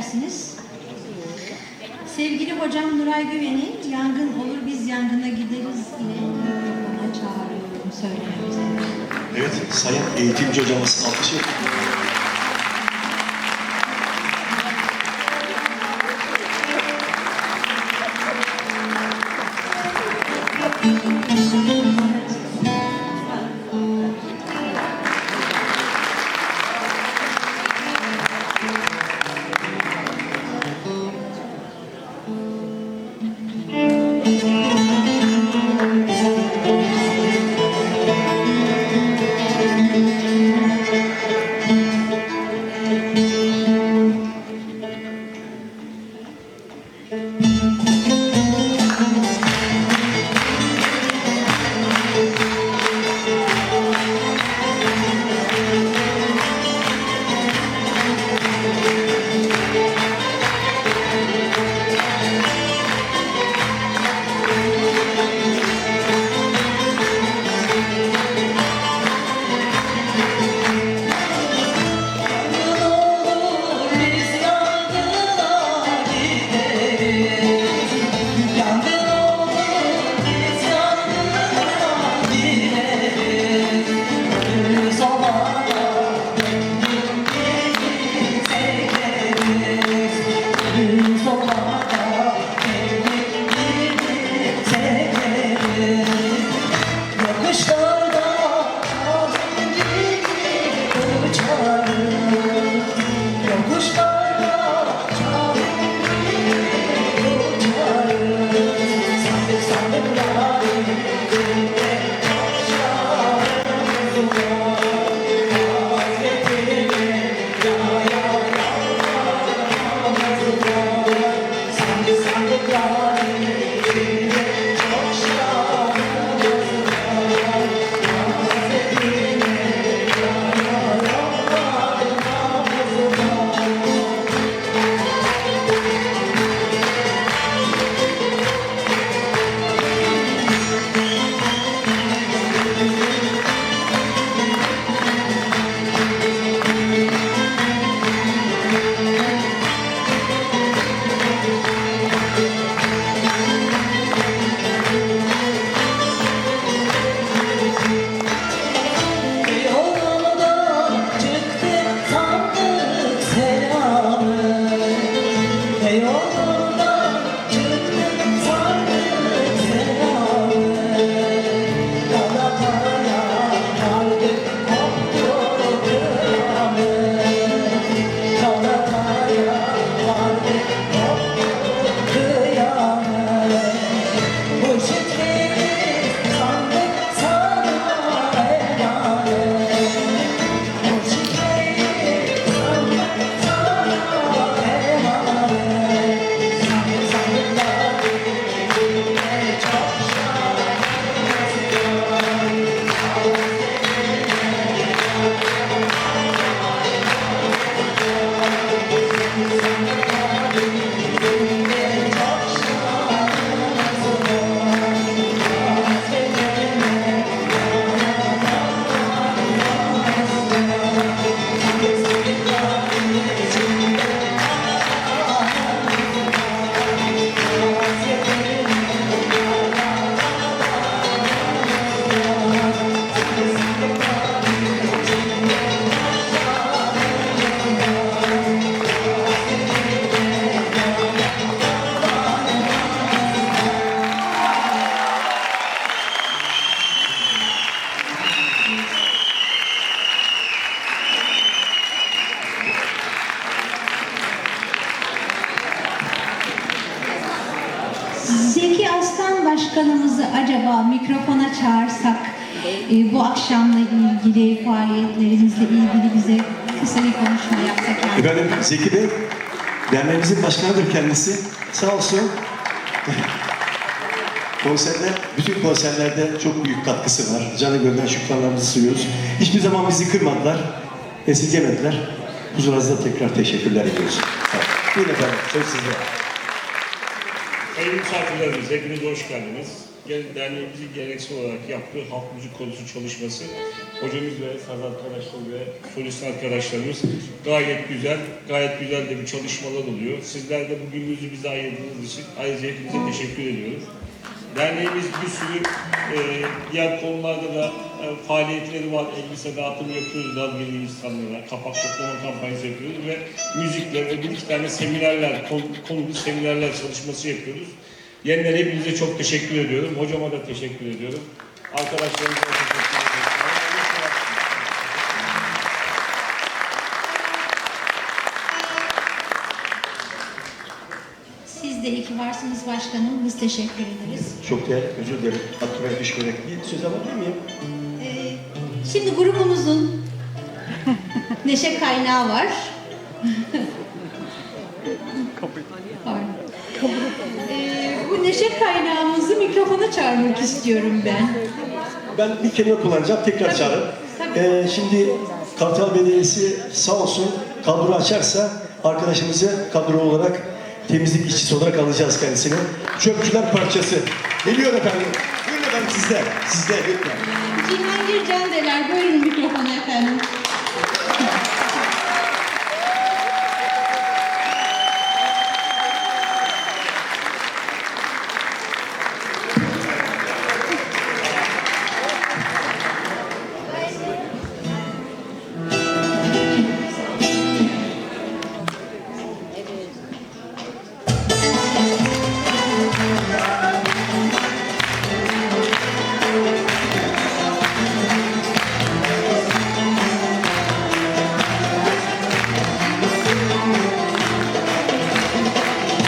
edersiniz? Sevgili hocam Nuray Güven'i yangın olur biz yangına gideriz ile ona çağırıyorum söylememize. Evet, sayın eğitimci hocamız alkışı. Uçarız Yokuşlarda Başkanımızı acaba mikrofona çağırsak e, bu akşamla ilgili faaliyetlerinizle ilgili bize kısa bir konuşma yapsak yani. Efendim Zeki Bey, derneğimizin başkanıdır kendisi. Sağ olsun. Konserler, bütün konserlerde çok büyük katkısı var. Canı gönülden şükranlarımızı sunuyoruz. Hiçbir zaman bizi kırmadılar, esirgemediler. Huzurunuza tekrar teşekkürler ediyoruz. Buyurun efendim, söz sizde. Sayın misafirlerimiz, hepiniz hoş geldiniz. gel- derneğimizin geleneksel olarak yaptığı halk müzik konusu çalışması hocamız ve saz arkadaşları ve solist arkadaşlarımız gayet güzel, gayet güzel de bir çalışmalar oluyor. Sizler de bugününüzü bize ayırdığınız için ayrıca hepinize teşekkür ediyoruz. Derneğimiz bir sürü e, diğer konularda da e, faaliyetleri var. Elbise dağıtımı yapıyoruz dar gelirli insanlara. Kapak toplama kampanyası yapıyoruz ve müzikle ve bir iki tane seminerler, konu, konulu seminerler çalışması yapıyoruz. Yeniden hepinize çok teşekkür ediyorum. Hocama da teşekkür ediyorum. Arkadaşlarımıza da teşekkür ediyorum. Siz de iyi ki varsınız başkanım. Biz teşekkür ederiz. Çok değerli, özür dilerim. Aklıma düşmeyerek bir söz alabilir miyim? Ee, şimdi grubumuzun neşe kaynağı var. Pardon. Ee, bu neşe kaynağımızı mikrofona çağırmak istiyorum ben. Ben bir kelime kullanacağım, tekrar Tabii, çağırın. Ee, şimdi Kartal Belediyesi sağ olsun kadro açarsa arkadaşımızı kadro olarak temizlik işçisi olarak alacağız kendisini. Çöpçüler parçası. Geliyor efendim. Buyurun efendim sizde. Sizde lütfen. İçinden bir can deler. Buyurun mikrofona efendim.